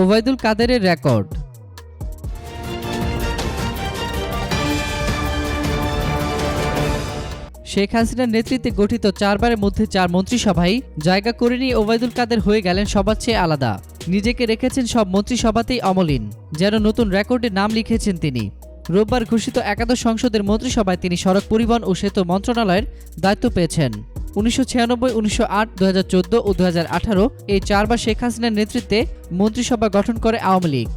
ওবায়দুল কাদেরের রেকর্ড। শেখ হাসিনার নেতৃত্বে গঠিত চারবারের মধ্যে চার মন্ত্রিসভায় জায়গা করে নিয়ে ওবায়দুল কাদের হয়ে গেলেন সবার চেয়ে আলাদা। নিজেকে রেখেছেন সব মন্ত্রিসভাতেই অমলিন, যেন নতুন রেকর্ডে নাম লিখেছেন তিনি। রোববার ঘোষিত একাদশ সংসদের মন্ত্রিসভায় তিনি সড়ক পরিবহন ও সেতু মন্ত্রণালয়ের দায়িত্ব পেয়েছেন। উনিশশো ছিয়ানব্বই ও দু হাজার আঠারো এই চারবার শেখ হাসিনার নেতৃত্বে মন্ত্রিসভা গঠন করে আওয়ামী লীগ।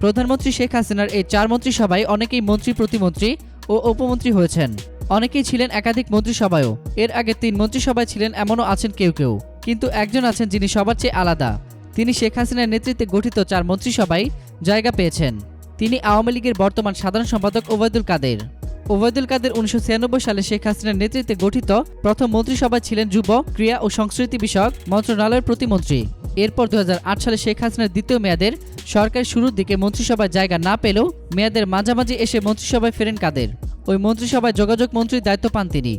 প্রধানমন্ত্রী শেখ হাসিনার এই চার মন্ত্রিসভায় অনেকেই মন্ত্রী প্রতিমন্ত্রী ও উপমন্ত্রী হয়েছেন। অনেকেই ছিলেন একাধিক মন্ত্রিসভায়ও। এর আগে তিন মন্ত্রিসভায় ছিলেন এমনও আছেন কেউ কেউ। কিন্তু একজন আছেন যিনি সবার চেয়ে আলাদা। তিনি শেখ হাসিনার নেতৃত্বে গঠিত চার মন্ত্রিসভায় জায়গা পেয়েছেন। তিনি আওয়ামী লীগের বর্তমান সাধারণ সম্পাদক ওবায়দুল কাদের। ওবায়দুল কাদের উনিশশো ছিয়ানব্বই সালে শেখ হাসিনার নেতৃত্বে গঠিত প্রথম মন্ত্রিসভায় ছিলেন যুব ক্রীড়া ও সংস্কৃতি বিষয়ক মন্ত্রণালয়ের প্রতিমন্ত্রী। এরপর দু হাজার আট সালে শেখ হাসিনার দ্বিতীয় মেয়াদের সরকারের শুরুর দিকে মন্ত্রিসভায় জায়গা না পেলেও মেয়াদের মাঝামাঝি এসে মন্ত্রিসভায় ফেরেন কাদের। ওই মন্ত্রিসভায় যোগাযোগ মন্ত্রীর দায়িত্ব পান তিনি।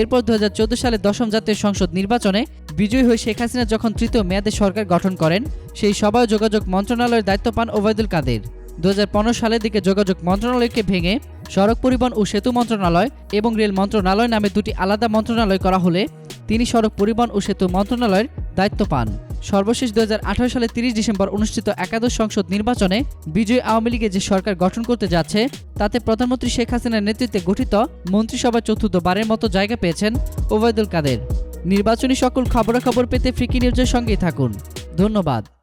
এরপর দু হাজার চোদ্দ সালে দশম জাতীয় সংসদ নির্বাচনে বিজয়ী হয়ে শেখ হাসিনা যখন তৃতীয় মেয়াদে সরকার গঠন করেন, সেই সভায় যোগাযোগ মন্ত্রণালয়ের দায়িত্ব পান ওবায়দুল কাদের। দু হাজার পনেরো সালের দিকে যোগাযোগ মন্ত্রণালয়কে ভেঙে সড়ক পরিবহন ও সেতু মন্ত্রণালয় এবং রেল মন্ত্রণালয় নামে দুটি আলাদা মন্ত্রণালয় করা হলে তিনি সড়ক পরিবহন ও সেতু মন্ত্রণালয়ের দায়িত্ব পান। সর্বশেষ দুহাজার আঠারো সালে তিরিশ ডিসেম্বর অনুষ্ঠিত একাদশ সংসদ নির্বাচনে বিজয়ী আওয়ামী লীগে যে সরকার গঠন করতে যাচ্ছে, তাতে প্রধানমন্ত্রী শেখ হাসিনার নেতৃত্বে গঠিত মন্ত্রিসভা চতুর্থবারের মতো জায়গা পেয়েছেন ওবায়দুল কাদের। নির্বাচনী সকল খবরাখবর পেতে ফ্রিকি নিউজের সঙ্গেই থাকুন। ধন্যবাদ।